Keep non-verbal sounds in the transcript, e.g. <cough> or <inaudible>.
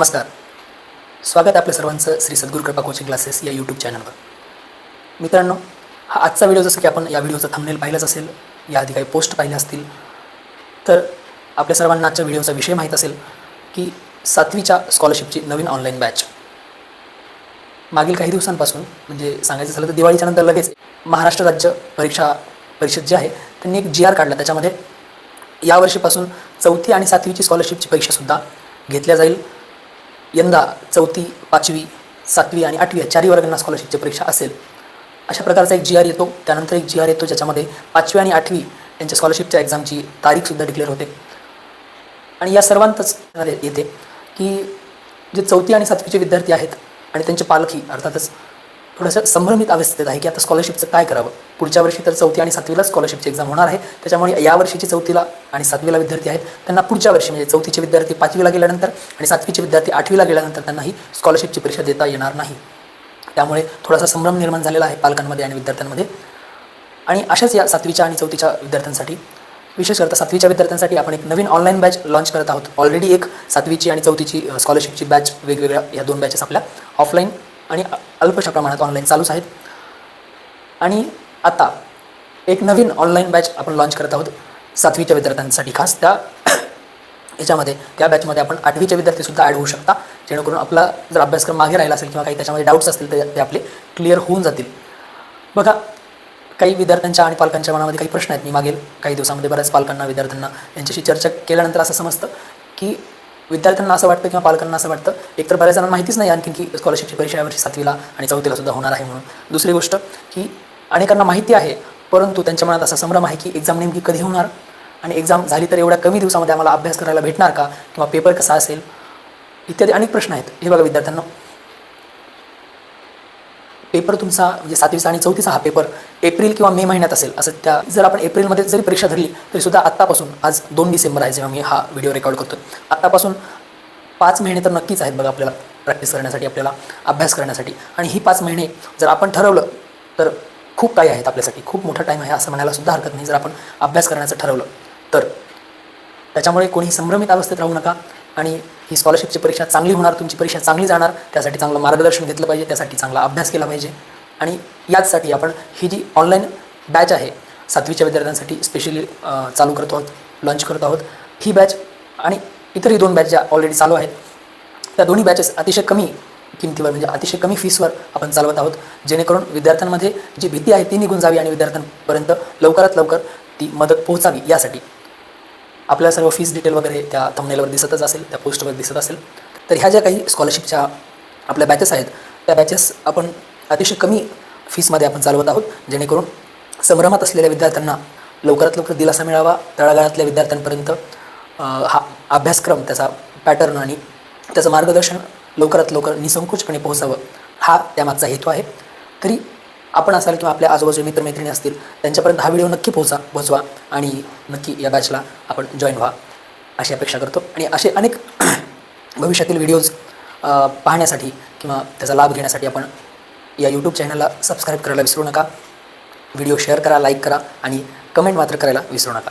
नमस्कार. स्वागत आपल्या सर्वांचं श्री सद्गुरू कृपा कोचिंग क्लासेस या यूट्यूब चॅनलवर मित्रांनो हा आजचा व्हिडिओ जसं की आपण या व्हिडिओचा थंबनेल पाहिलाच असेल या आधी काही पोस्ट पाहिल्या असतील तर आपल्या सर्वांना आजच्या व्हिडिओचा विषय माहीत असेल की सातवीच्या स्कॉलरशिपची नवीन ऑनलाईन बॅच मागील काही दिवसांपासून म्हणजे सांगायचं झालं तर दिवाळीच्या नंतर लगेच महाराष्ट्र राज्य परीक्षा परिषद जी आहे त्यांनी एक जी आर काढला. त्याच्यामध्ये यावर्षीपासून चौथी आणि सातवीची स्कॉलरशिपची परीक्षासुद्धा घेतल्या जाईल. यंदा चौथी पाचवी सातवी आणि आठवी या चारही वर्गांना स्कॉलरशिपची परीक्षा असेल. अशा प्रकारचा एक जी आर येतो. त्यानंतर एक जी आर येतो ज्याच्यामध्ये पाचवी आणि आठवी यांच्या स्कॉलरशिपच्या एक्झामची तारीखसुद्धा डिक्लेअर होते. आणि या सर्वांतच येते की जे चौथी आणि सातवीचे विद्यार्थी आहेत आणि त्यांचे पालखी अर्थातच थोडंसं संभ्रमित अवस्थेत आहे की आता स्कॉलरशिपचं काय करावं? पुढच्या वर्षी तर चौथी आणि सातवीला स्कॉलरशिपची एक्झाम होणार आहे. त्याच्यामुळे या वर्षीची चौथीला आणि सातवीला विद्यार्थी आहेत त्यांना पुढच्या वर्षी म्हणजे चौथीचे विद्यार्थी पाचवीला गेल्यानंतर आणि सातवीचे विद्यार्थी आठवीला गेल्यानंतर त्यांना ही स्कॉलरशिपची परीक्षा देता येणार नाही. त्यामुळे थोडासा संभ्रम निर्माण झालेला आहे पालकांमध्ये आणि विद्यार्थ्यांमध्ये. आणि अशाच या सातवीच्या आणि चौथीच्या विद्यार्थ्यांसाठी विशेष करता सातवीच्या विद्यार्थ्यांसाठी आपण एक नवीन ऑनलाईन बॅच लॉन्च करत आहोत. ऑलरेडी एक सातवीची आणि चौथीची स्कॉलरशिपची बॅच वेगवेगळ्या या दोन बॅचेस आपल्या ऑफलाईन आणि अल्पशा प्रमाणात ऑनलाईन चालूच आहेत. आणि आता एक नवीन ऑनलाईन बॅच आपण लॉन्च करत आहोत सातवीच्या विद्यार्थ्यांसाठी खास. त्या <clears throat> याच्यामध्ये त्या बॅचमध्ये आपण आठवीचे विद्यार्थीसुद्धा ॲड होऊ शकता. जेणेकरून आपला जर अभ्यासक्रम मागे राहिला असेल किंवा काही त्याच्यामध्ये डाऊट्स असतील तर ते आपले क्लिअर होऊन जातील. बघा काही विद्यार्थ्यांच्या आणि पालकांच्या मनामध्ये काही प्रश्न आहेत. मी मागील काही दिवसामध्ये बऱ्याच पालकांना विद्यार्थ्यांना यांच्याशी चर्चा केल्यानंतर असं समजतं की विद्यार्थ्यांना असं वाटतं किंवा पालकांना असं वाटतं. एकतर बऱ्याच जणांना माहितीच नाही आणखी की स्कॉलरशिपची परीक्षा यावर्षी सातवीला आणि चौथीला सुद्धा होणार आहे म्हणून. दुसरी गोष्ट की अनेकांना माहिती आहे परंतु त्यांच्या मनात असा संभ्रम आहे की एक्झाम नेमकी कधी होणार? आणि एक्झाम झाली तर एवढ्या कमी दिवसामध्ये आम्हाला अभ्यास करायला भेटणार का? किंवा पेपर कसा असेल? इत्यादी अनेक प्रश्न आहेत. हे बघा विद्यार्थ्यांना. पेपर तुमचा म्हणजे सातवीचा आणि चौथीचा हा पेपर एप्रिल किंवा मे महिन्यात असेल असं त्या जर आपण एप्रिलमध्ये जरी परीक्षा धरली तरी सुद्धा आत्तापासून आज दोन डिसेंबर आहे जेव्हा मी हा व्हिडिओ रेकॉर्ड करतो आत्तापासून पाच महिने तर नक्कीच आहेत बघा आपल्याला प्रॅक्टिस करण्यासाठी आपल्याला अभ्यास करण्यासाठी. आणि ही पाच महिने जर आपण ठरवलं तर खूप काही आहेत आपल्यासाठी. खूप मोठा टाईम आहे असं म्हणायला सुद्धा हरकत नाही. जर आपण अभ्यास करण्याचं ठरवलं तर त्याच्यामुळे कोणी संभ्रमित अवस्थेत राहू नका. आणि ही स्कॉलरशिपची परीक्षा चांगली होणार तुमची परीक्षा चांगली जाणार त्यासाठी चांगलं मार्गदर्शन घेतलं पाहिजे त्यासाठी चांगला अभ्यास केला पाहिजे. आणि याचसाठी आपण ही जी ऑनलाईन बॅच आहे सातवीच्या विद्यार्थ्यांसाठी स्पेशली चालू करतो आहोत लॉन्च करत आहोत. ही बॅच आणि इतरही दोन बॅच ज्या ऑलरेडी चालू आहेत त्या दोन्ही बॅचेस अतिशय कमी किमतीवर म्हणजे अतिशय कमी फीसवर आपण चालवत आहोत. जेणेकरून विद्यार्थ्यांमध्ये जी भीती आहे ती निघून जावी आणि विद्यार्थ्यांपर्यंत लवकरात लवकर ती मदत पोहोचावी यासाठी. आपल्या सर्व फीस डिटेल वगैरे त्या थंबनेलवर दिसतच असेल त्या पोस्टवर दिसत असेल. तर ह्या ज्या काही स्कॉलरशिपच्या आपल्या बॅचेस आहेत त्या बॅचेस आपण अतिशय कमी फीसमध्ये आपण चालवत आहोत जेणेकरून संभ्रमात असलेल्या विद्यार्थ्यांना लवकरात लवकर दिलासा मिळावा. तळागाळातल्या विद्यार्थ्यांपर्यंत हा अभ्यासक्रम त्याचा पॅटर्न आणि त्याचं मार्गदर्शन लवकरात लवकर निसंकोचपणे पोहोचावं हा त्यामागचा हेतू आहे. तरी आपण असाल किंवा आपल्या आजूबाजूचे मित्रमैत्रिणी असतील त्यांच्यापर्यंत हा व्हिडिओ नक्की पोहोचा पोहोचवा आणि नक्की या बॅचला आपण जॉईन व्हा. अशी अपेक्षा करतो आणि असे अनेक <clears throat> भविष्यातील व्हिडिओज पाहण्यासाठी किंवा त्याचा लाभ घेण्यासाठी आपण या यूट्यूब चॅनलला सबस्क्राईब करायला विसरू नका. व्हिडिओ शेअर करा लाईक करा आणि कमेंट मात्र करायला विसरू नका.